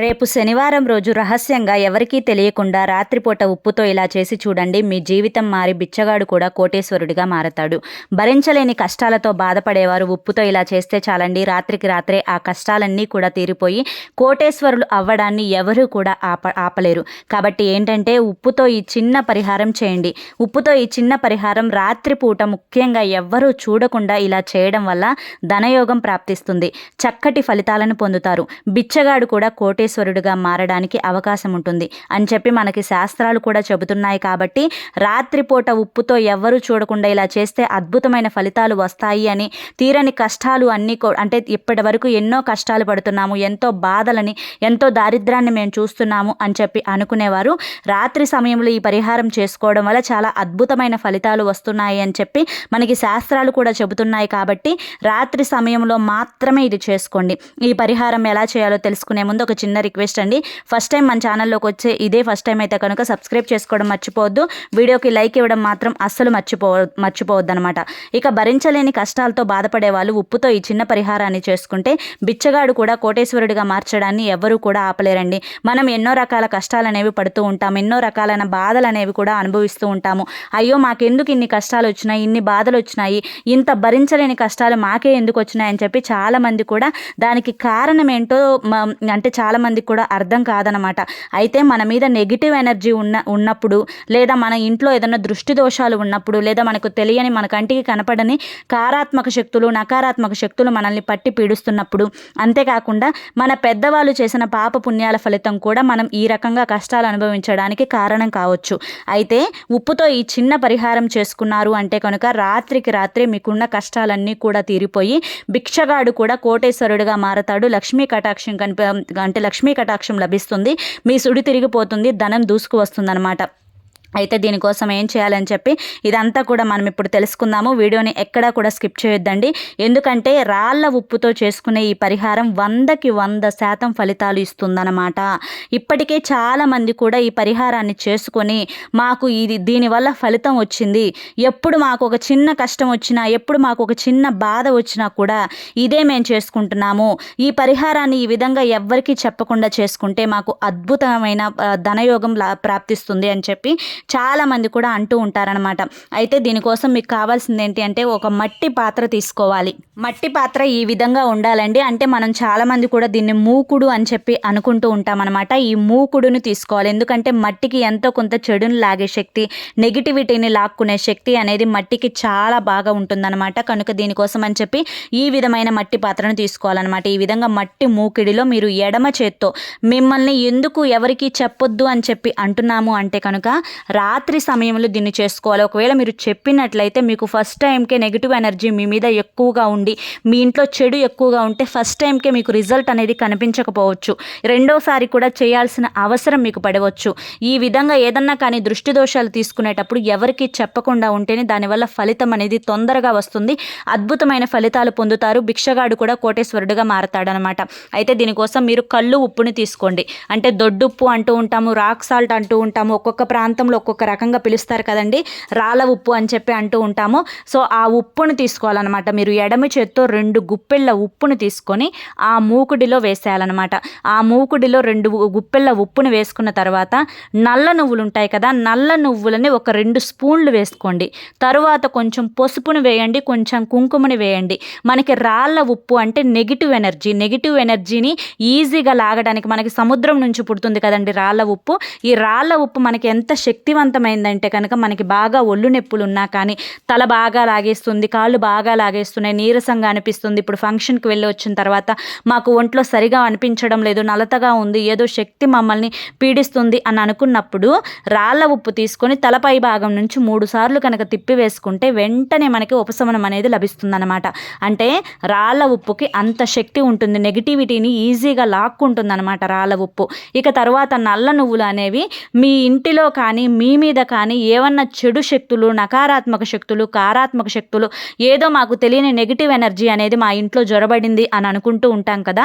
రేపు శనివారం రోజు రహస్యంగా ఎవరికీ తెలియకుండా రాత్రిపూట ఉప్పుతో ఇలా చేసి చూడండి మీ జీవితం మారి బిచ్చగాడు కూడా కోటేశ్వరుడిగా మారతాడు. భరించలేని కష్టాలతో బాధపడేవారు ఉప్పుతో ఇలా చేస్తే చాలండి రాత్రికి రాత్రే ఆ కష్టాలన్నీ కూడా తీరిపోయి కోటేశ్వరులు అవ్వడాన్ని ఎవరూ కూడా ఆప ఆపలేరు. కాబట్టి ఏంటంటే ఉప్పుతో ఈ చిన్న పరిహారం చేయండి. ఉప్పుతో ఈ చిన్న పరిహారం రాత్రిపూట ముఖ్యంగా ఎవ్వరూ చూడకుండా ఇలా చేయడం వల్ల ధనయోగం ప్రాప్తిస్తుంది. చక్కటి ఫలితాలను పొందుతారు. బిచ్చగాడు కూడా కోటే కోటేశ్వరుడిగా మారడానికి అవకాశం ఉంటుంది అని చెప్పి మనకి శాస్త్రాలు కూడా చెబుతున్నాయి కాబట్టి రాత్రిపూట ఉప్పుతో ఎవ్వరూ చూడకుండా ఇలా చేస్తే అద్భుతమైన ఫలితాలు వస్తాయి అని తీరని కష్టాలు అన్నీ అంటే ఇప్పటి వరకు ఎన్నో కష్టాలు పడుతున్నాము ఎంతో బాధలని ఎంతో దారిద్రాన్ని మేము చూస్తున్నాము అని చెప్పి అనుకునేవారు. రాత్రి సమయంలో ఈ పరిహారం చేసుకోవడం వల్ల చాలా అద్భుతమైన ఫలితాలు వస్తున్నాయి అని చెప్పి మనకి శాస్త్రాలు కూడా చెబుతున్నాయి కాబట్టి రాత్రి సమయంలో మాత్రమే ఇది చేసుకోండి. ఈ పరిహారం ఎలా చేయాలో తెలుసుకునే ముందు ఒక చిన్న చిన్న రిక్వెస్ట్ అండి. ఫస్ట్ టైం మన ఛానల్లోకి వచ్చే ఇదే ఫస్ట్ టైం అయితే కనుక సబ్స్క్రైబ్ చేసుకోవడం మర్చిపోవద్దు. వీడియోకి లైక్ ఇవ్వడం మాత్రం అస్సలు మర్చిపో మర్చిపోవద్దు అనమాట ఇక భరించలేని కష్టాలతో బాధపడే వాళ్ళు ఉప్పుతో ఈ చిన్న పరిహారాన్ని చేసుకుంటే బిచ్చగాడు కూడా కోటేశ్వరుడిగా మార్చడాన్ని ఎవరూ కూడా ఆపలేరండి. మనం ఎన్నో రకాల కష్టాలు అనేవి పడుతూ ఉంటాం. ఎన్నో రకాలైన బాధలు అనేవి కూడా అనుభవిస్తూ ఉంటాము. అయ్యో మాకెందుకు ఇన్ని కష్టాలు వచ్చినాయి ఇన్ని బాధలు వచ్చినాయి ఇంత భరించలేని కష్టాలు మాకే ఎందుకు వచ్చినాయని చెప్పి చాలామంది కూడా దానికి కారణం ఏంటో అంటే చాలా చాలామందికి కూడా అర్థం కాదనమాట. అయితే మన మీద నెగిటివ్ ఎనర్జీ ఉన్న ఉన్నప్పుడు లేదా మన ఇంట్లో ఏదైనా దృష్టి దోషాలు ఉన్నప్పుడు లేదా మనకు తెలియని మన కంటికి కనపడని కారాత్మక శక్తులు నకారాత్మక శక్తులు మనల్ని పట్టి పీడిస్తున్నప్పుడు అంతేకాకుండా మన పెద్దవాళ్ళు చేసిన పాప పుణ్యాల ఫలితం కూడా మనం ఈ రకంగా కష్టాలు అనుభవించడానికి కారణం కావచ్చు. అయితే ఉప్పుతో ఈ చిన్న పరిహారం చేసుకున్నారు అంటే కనుక రాత్రికి రాత్రి మీకున్న కష్టాలన్నీ కూడా తీరిపోయి భిక్షగాడు కూడా కోటేశ్వరుడిగా మారతాడు. లక్ష్మీ కటాక్షం కనిపి అంటే లక్ష్మీ కటాక్షం లభిస్తుంది. మీ సుడి తిరిగిపోతుంది ధనం దూసుకు వస్తుందన్నమాట అయితే దీనికోసం ఏం చేయాలని చెప్పి ఇదంతా కూడా మనం ఇప్పుడు తెలుసుకుందాము. వీడియోని ఎక్కడా కూడా స్కిప్ చేయొద్దండి. ఎందుకంటే రాళ్ళ ఉప్పుతో చేసుకునే ఈ పరిహారం వందకి వంద శాతం ఫలితాలు ఇస్తుందన్నమాట. ఇప్పటికే చాలామంది కూడా ఈ పరిహారాన్ని చేసుకొని మాకు ఇది దీనివల్ల ఫలితం వచ్చింది. ఎప్పుడు మాకు ఒక చిన్న కష్టం వచ్చినా ఎప్పుడు మాకు ఒక చిన్న బాధ వచ్చినా కూడా ఇదే మేము చేసుకుంటున్నాము. ఈ పరిహారాన్ని ఈ విధంగా ఎవ్వరికీ చెప్పకుండా చేసుకుంటే మాకు అద్భుతమైన ధనయోగం ప్రాప్తిస్తుంది అని చెప్పి చాలామంది కూడా అంటూ ఉంటారనమాట అయితే దీనికోసం మీకు కావాల్సింది ఏంటి అంటే ఒక మట్టి పాత్ర తీసుకోవాలి. మట్టి పాత్ర ఈ విధంగా ఉండాలండి. అంటే మనం చాలామంది కూడా దీన్ని మూకుడు అని చెప్పి అనుకుంటూ ఉంటామన్నమాట. ఈ మూకుడును తీసుకోవాలి. ఎందుకంటే మట్టికి ఎంతో కొంత చెడును లాగే శక్తి నెగిటివిటీని లాక్కునే శక్తి అనేది మట్టికి చాలా బాగా ఉంటుందన్నమాట. కనుక దీనికోసం అని చెప్పి ఈ విధమైన మట్టి పాత్రను తీసుకోవాలన్నమాట. ఈ విధంగా మట్టి మూకిడిలో మీరు ఎడమ చేత్తో మిమ్మల్ని ఎందుకు ఎవరికి చెప్పొద్దు అని చెప్పి అంటున్నాము అంటే కనుక రాత్రి సమయంలో దీన్ని చేసుకోవాలి. ఒకవేళ మీరు చెప్పినట్లయితే మీకు ఫస్ట్ టైంకే నెగిటివ్ ఎనర్జీ మీ మీద ఎక్కువగా ఉండి మీ ఇంట్లో చెడు ఎక్కువగా ఉంటే ఫస్ట్ టైంకే మీకు రిజల్ట్ అనేది కనిపించకపోవచ్చు. రెండోసారి కూడా చేయాల్సిన అవసరం మీకు పడవచ్చు. ఈ విధంగా ఏదన్నా కానీ దృష్టి దోషాలు తీసుకునేటప్పుడు ఎవరికి చెప్పకుండా ఉంటేనే దానివల్ల ఫలితం అనేది తొందరగా వస్తుంది. అద్భుతమైన ఫలితాలు పొందుతారు. భిక్షగాడు కూడా కోటేశ్వరుడుగా మారతాడనమాట. అయితే దీనికోసం మీరు కళ్ళు ఉప్పుని తీసుకోండి. అంటే దొడ్డుప్పు అంటూ ఉంటాము రాక్ సాల్ట్ అంటూ ఉంటాము. ఒక్కొక్క ప్రాంతంలో ఒక్కొక్క రకంగా పిలుస్తారు కదండి. రాళ్ళ ఉప్పు అని చెప్పి అంటూ ఉంటాము. సో ఆ ఉప్పును తీసుకోవాలన్నమాట. మీరు ఎడమ చేత్తో రెండు గుప్పెళ్ళ ఉప్పును తీసుకొని ఆ మూకుడిలో వేసేయాలన్నమాట. ఆ మూకుడిలో రెండు గుప్పెళ్ళ ఉప్పును వేసుకున్న తర్వాత నల్ల నువ్వులు ఉంటాయి కదా నల్ల నువ్వులని ఒక రెండు స్పూన్లు వేసుకోండి. తరువాత కొంచెం పసుపును వేయండి కొంచెం కుంకుమని వేయండి. మనకి రాళ్ళ ఉప్పు అంటే నెగిటివ్ ఎనర్జీ. నెగిటివ్ ఎనర్జీని ఈజీగా లాగడానికి మనకి సముద్రం నుంచి పుడుతుంది కదండి రాళ్ళ ఉప్పు. ఈ రాళ్ళ ఉప్పు మనకి ఎంత శక్తి శక్తివంతమైందంటే కనుక మనకి బాగా ఒళ్ళు నొప్పులు ఉన్నా కానీ తల బాగా లాగేస్తుంది కాళ్ళు బాగా లాగేస్తున్నాయి నీరసంగా అనిపిస్తుంది. ఇప్పుడు ఫంక్షన్కి వెళ్ళి వచ్చిన తర్వాత మాకు ఒంట్లో సరిగా అనిపించడం లేదు నలతగా ఉంది ఏదో శక్తి మమ్మల్ని పీడిస్తుంది అని అనుకున్నప్పుడు రాళ్ళ ఉప్పు తీసుకొని తలపై భాగం నుంచి మూడు సార్లు కనుక తిప్పి వేసుకుంటే వెంటనే మనకి ఉపశమనం అనేది లభిస్తుందన్నమాట. అంటే రాళ్ళ ఉప్పుకి అంత శక్తి ఉంటుంది నెగిటివిటీని ఈజీగా లాక్కుంటుంది అనమాట రాళ్ళ ఉప్పు. ఇక తర్వాత నల్ల నువ్వులు అనేవి మీ ఇంటిలో కానీ మీ మీద కానీ ఏమన్నా చెడు శక్తులు నకారాత్మక శక్తులు కారాత్మక శక్తులు ఏదో మాకు తెలియని నెగిటివ్ ఎనర్జీ అనేది మా ఇంట్లో జొరబడింది అని అనుకుంటూ ఉంటాం కదా.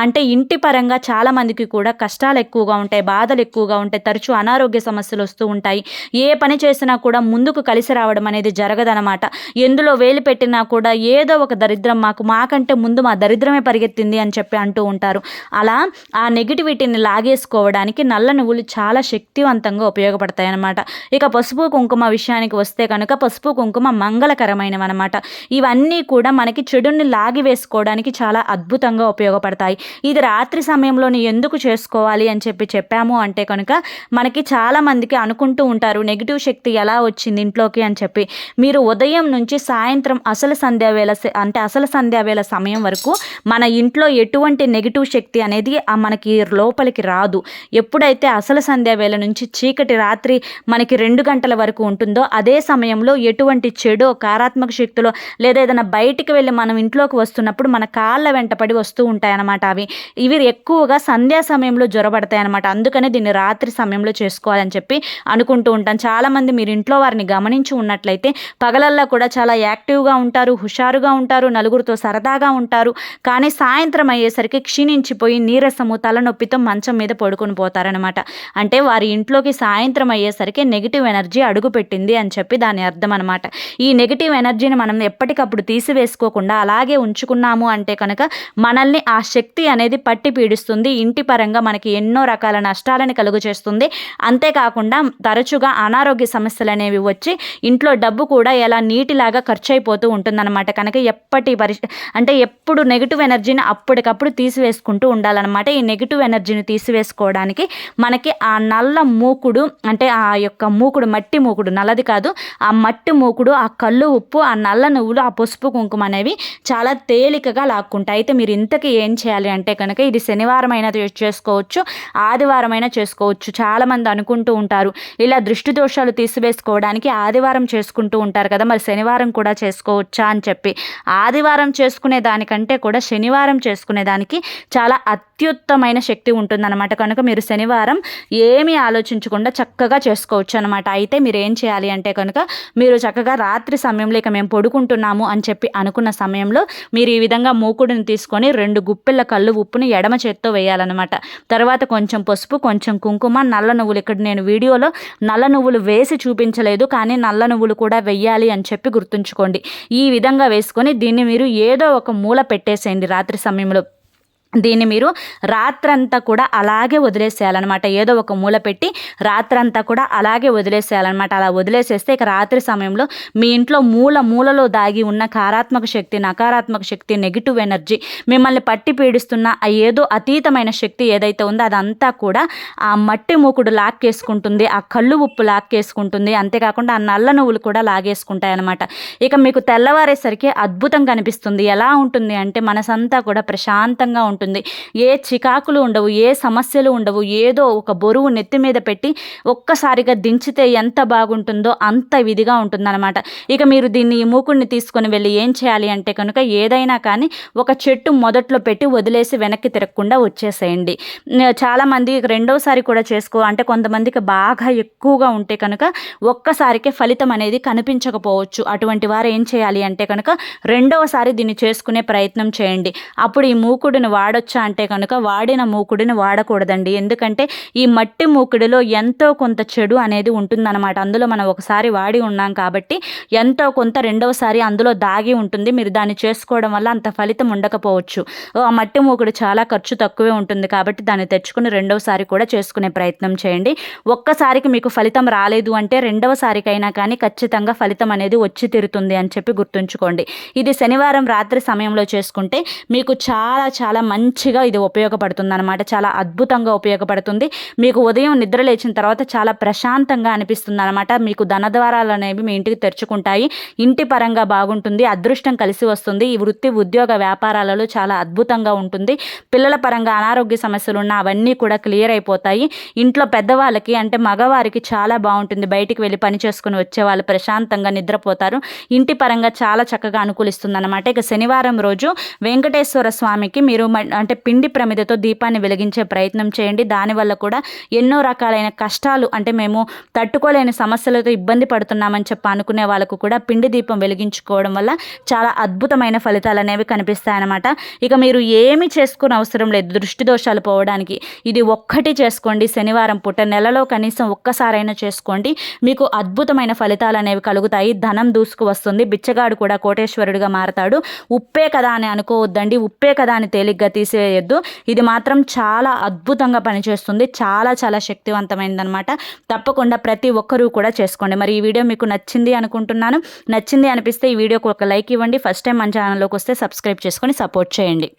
అంటే ఇంటి పరంగా చాలామందికి కూడా కష్టాలు ఎక్కువగా ఉంటాయి బాధలు ఎక్కువగా ఉంటాయి తరచూ అనారోగ్య సమస్యలు వస్తూ ఉంటాయి. ఏ పని చేసినా కూడా ముందుకు కలిసి రావడం అనేది జరగదనమాట ఎందులో వేలు పెట్టినా కూడా ఏదో ఒక దరిద్రం మాకు మాకంటే ముందు మా దరిద్రమే పరిగెత్తింది అని చెప్పి అంటూ ఉంటారు. అలా ఆ నెగిటివిటీని లాగేసుకోవడానికి నల్ల నువ్వులు చాలా శక్తివంతంగా ఉపయోగపడతాయి అనమాట ఇక పసుపు కుంకుమ విషయానికి వస్తే కనుక పసుపు కుంకుమ మంగళకరమైనవి అనమాట ఇవన్నీ కూడా మనకి చెడుని లాగివేసుకోవడానికి చాలా అద్భుతంగా ఉపయోగపడతాయి. ఇది రాత్రి సమయంలోని ఎందుకు చేసుకోవాలి అని చెప్పి చెప్పాము అంటే కనుక మనకి చాలా మందికి అనుకుంటూ ఉంటారు నెగిటివ్ శక్తి ఎలా వచ్చింది ఇంట్లోకి? అని చెప్పి. మీరు ఉదయం నుంచి సాయంత్రం అసలు సంధ్యా వేళ అంటే అసలు సంధ్యా వేళ సమయం వరకు మన ఇంట్లో ఎటువంటి నెగిటివ్ శక్తి అనేది మనకి లోపలికి రాదు. ఎప్పుడైతే అసలు సంధ్యా వేళ నుంచి చీకటి రాత్రి మనకి రెండు గంటల వరకు ఉంటుందో అదే సమయంలో ఎటువంటి చెడో కారాత్మక శక్తులు లేదా ఏదైనా బయటికి వెళ్ళి మనం ఇంట్లోకి వస్తున్నప్పుడు మన కాళ్ళ వెంటపడి వస్తూ ఉంటాయన్నమాట అవి. ఇవి ఎక్కువగా సంధ్యా సమయంలో జ్వరబడతాయి అనమాట అందుకనే దీన్ని రాత్రి సమయంలో చేసుకోవాలని చెప్పి అనుకుంటూ ఉంటాను. చాలామంది మీరు ఇంట్లో వారిని గమనించి ఉన్నట్లయితే పగలల్లో కూడా చాలా యాక్టివ్గా ఉంటారు హుషారుగా ఉంటారు నలుగురితో సరదాగా ఉంటారు. కానీ సాయంత్రం అయ్యేసరికి క్షీణించిపోయి నీరసము తలనొప్పితో మంచం మీద పడుకొని పోతారనమాట అంటే వారి ఇంట్లోకి సాయంత్రం అయ్యే అయ్యేసరికి నెగిటివ్ ఎనర్జీ అడుగుపెట్టింది అని చెప్పి దాని అర్థం అనమాట ఈ నెగిటివ్ ఎనర్జీని మనం ఎప్పటికప్పుడు తీసివేసుకోకుండా అలాగే ఉంచుకున్నాము అంటే కనుక మనల్ని ఆ శక్తి అనేది పట్టి పీడిస్తుంది. ఇంటి పరంగా మనకి ఎన్నో రకాల నష్టాలని కలుగు చేస్తుంది. అంతేకాకుండా తరచుగా అనారోగ్య సమస్యలు అనేవి వచ్చి ఇంట్లో డబ్బు కూడా ఎలా నీటిలాగా ఖర్చు అయిపోతూ ఉంటుందన్నమాట. కనుక ఎప్పటి పరి అంటే ఎప్పుడు నెగిటివ్ ఎనర్జీని అప్పటికప్పుడు తీసివేసుకుంటూ ఉండాలన్నమాట. ఈ నెగిటివ్ ఎనర్జీని తీసివేసుకోవడానికి మనకి ఆ నల్ల మూకుడు అంటే ఆ ఆ యొక్క మూకుడు మట్టి మూకుడు. నల్లది కాదు ఆ మట్టి మూకుడు ఆ కళ్ళు ఉప్పు ఆ నల్ల నువ్వులు ఆ పసుపు కుంకుమ అనేవి చాలా తేలికగా లాక్కుంటాయి. అయితే మీరు ఇంతకీ ఏం చేయాలి అంటే కనుక ఇది శనివారం అయినా చేసుకోవచ్చు ఆదివారం అయినా చేసుకోవచ్చు. చాలామంది అనుకుంటూ ఉంటారు ఇలా దృష్టి దోషాలు తీసివేసుకోవడానికి ఆదివారం చేసుకుంటూ ఉంటారు కదా మరి శనివారం కూడా చేసుకోవచ్చా అని చెప్పి. ఆదివారం చేసుకునే దానికంటే కూడా శనివారం చేసుకునే దానికి చాలా అత్యుత్తమైన శక్తి ఉంటుందన్నమాట. కనుక మీరు శనివారం ఏమీ ఆలోచించకుండా చక్కగా చేసుకోవచ్చు అనమాట అయితే మీరు ఏం చేయాలి అంటే కనుక మీరు చక్కగా రాత్రి సమయంలో ఇక మేము పడుకుంటున్నాము అని చెప్పి అనుకున్న సమయంలో మీరు ఈ విధంగా మూకుడిని తీసుకొని రెండు గుప్పిళ్ళ కళ్ళు ఉప్పుని ఎడమ చేత్తో వేయాలన్నమాట. తర్వాత కొంచెం పసుపు కొంచెం కుంకుమ నల్ల నువ్వులు. ఇక్కడ నేను వీడియోలో నల్ల నువ్వులు వేసి చూపించలేదు కానీ నల్ల నువ్వులు కూడా వెయ్యాలి అని చెప్పి గుర్తుంచుకోండి. ఈ విధంగా వేసుకొని దీన్ని మీరు ఏదో ఒక మూల పెట్టేసేయండి రాత్రి సమయంలో. దీన్ని మీరు రాత్రంతా కూడా అలాగే వదిలేసేయాలన్నమాట. ఏదో ఒక మూల పెట్టి రాత్రంతా కూడా అలాగే వదిలేసేయాలన్నమాట. అలా వదిలేసేస్తే ఇక రాత్రి సమయంలో మీ ఇంట్లో మూల మూలలో దాగి ఉన్న కారాత్మక శక్తి నకారాత్మక శక్తి నెగిటివ్ ఎనర్జీ మిమ్మల్ని పట్టి పీడిస్తున్న ఆ ఏదో అతీతమైన శక్తి ఏదైతే ఉందో అదంతా కూడా ఆ మట్టి మూకుడు లాక్కేసుకుంటుంది ఆ కళ్ళు ఉప్పు లాక్కేసుకుంటుంది. అంతేకాకుండా ఆ నల్ల నువ్వులు కూడా లాగేసుకుంటాయి అనమాట ఇక మీకు తెల్లవారేసరికి అద్భుతం కనిపిస్తుంది. ఎలా ఉంటుంది అంటే మనసంతా కూడా ప్రశాంతంగా ఉంటుంది. ఉంటుంది. ఏ చికాకులు ఉండవు ఏ సమస్యలు ఉండవు ఏదో ఒక బరువు నెత్తి మీద పెట్టి ఒక్కసారిగా దించితే ఎంత బాగుంటుందో అంత విధిగా ఉంటుందన్నమాట. ఇక మీరు దీన్ని ఈ మూకుడిని తీసుకొని వెళ్ళి ఏం చేయాలి అంటే కనుక ఏదైనా కానీ ఒక చెట్టు మొదట్లో పెట్టి వదిలేసి వెనక్కి తిరగకుండా వచ్చేసేయండి. చాలామంది రెండోసారి కూడా చేసుకో అంటే కొంతమందికి బాగా ఎక్కువగా ఉంటే కనుక ఒక్కసారికే ఫలితం అనేది కనిపించకపోవచ్చు. అటువంటి వారు ఏం చేయాలి అంటే కనుక రెండవసారి దీన్ని చేసుకునే ప్రయత్నం చేయండి. అప్పుడు ఈ మూకుడిని వాడ వాడొచ్చా అంటే కనుక వాడిన మూకుడిని వాడకూడదండి. ఎందుకంటే ఈ మట్టి మూకుడిలో ఎంతో కొంత చెడు అనేది ఉంటుందన్నమాట. అందులో మనం ఒకసారి వాడి ఉన్నాం కాబట్టి ఎంతో కొంత రెండవసారి అందులో దాగి ఉంటుంది. మీరు దాన్ని చేసుకోవడం వల్ల అంత ఫలితం ఉండకపోవచ్చు. ఆ మట్టి మూకుడు చాలా ఖర్చు తక్కువే ఉంటుంది కాబట్టి దాన్ని తెచ్చుకుని రెండవసారి కూడా చేసుకునే ప్రయత్నం చేయండి. ఒక్కసారికి మీకు ఫలితం రాలేదు అంటే రెండవసారికైనా కానీ ఖచ్చితంగా ఫలితం అనేది వచ్చి తీరుతుంది అని చెప్పి గుర్తుంచుకోండి. ఇది శనివారం రాత్రి సమయంలో చేసుకుంటే మీకు చాలా చాలా మంచి మంచిగా ఇది ఉపయోగపడుతుంది అనమాట చాలా అద్భుతంగా ఉపయోగపడుతుంది. మీకు ఉదయం నిద్ర లేచిన తర్వాత చాలా ప్రశాంతంగా అనిపిస్తుంది అనమాట మీకు ధనద్వారాలు అనేవి మీ ఇంటికి తెరుచుకుంటాయి. ఇంటి పరంగా బాగుంటుంది. అదృష్టం కలిసి వస్తుంది. ఈ వృత్తి ఉద్యోగ వ్యాపారాలలో చాలా అద్భుతంగా ఉంటుంది. పిల్లల పరంగా అనారోగ్య సమస్యలు ఉన్న అవన్నీ కూడా క్లియర్ అయిపోతాయి. ఇంట్లో పెద్దవాళ్ళకి అంటే మగవారికి చాలా బాగుంటుంది. బయటికి వెళ్ళి పని చేసుకుని వచ్చే వాళ్ళు ప్రశాంతంగా నిద్రపోతారు. ఇంటి పరంగా చాలా చక్కగా అనుకూలిస్తుంది అనమాట ఇక శనివారం రోజు వెంకటేశ్వర స్వామికి మీరు అంటే పిండి ప్రమిదతో దీపాన్ని వెలిగించే ప్రయత్నం చేయండి. దానివల్ల కూడా ఎన్నో రకాలైన కష్టాలు అంటే మేము తట్టుకోలేని సమస్యలతో ఇబ్బంది పడుతున్నామని చెప్పి అనుకునే వాళ్ళకు కూడా పిండి దీపం వెలిగించుకోవడం వల్ల చాలా అద్భుతమైన ఫలితాలు అనేవి కనిపిస్తాయన్నమాట. ఇక మీరు ఏమి చేసుకుని అవసరం లేదు దృష్టి దోషాలు పోవడానికి. ఇది ఒక్కటి చేసుకోండి. శనివారం పూట నెలలో కనీసం ఒక్కసారైనా చేసుకోండి. మీకు అద్భుతమైన ఫలితాలు అనేవి కలుగుతాయి. ధనం దూసుకు వస్తుంది. బిచ్చగాడు కూడా కోటేశ్వరుడిగా మారతాడు. ఉప్పే కదా అని అనుకోవద్దండి. ఉప్పే కదా అని తేలిగ్గా తీసేయొద్దు. ఇది మాత్రం చాలా అద్భుతంగా పనిచేస్తుంది. చాలా చాలా శక్తివంతమైనదనమాట తప్పకుండా ప్రతి ఒక్కరూ కూడా చేసుకోండి. మరి ఈ వీడియో మీకు నచ్చింది అనుకుంటున్నాను. నచ్చింది అనిపిస్తే ఈ వీడియోకి ఒక లైక్ ఇవ్వండి. ఫస్ట్ టైం మన ఛానల్లోకి వస్తే సబ్స్క్రైబ్ చేసుకొని సపోర్ట్ చేయండి.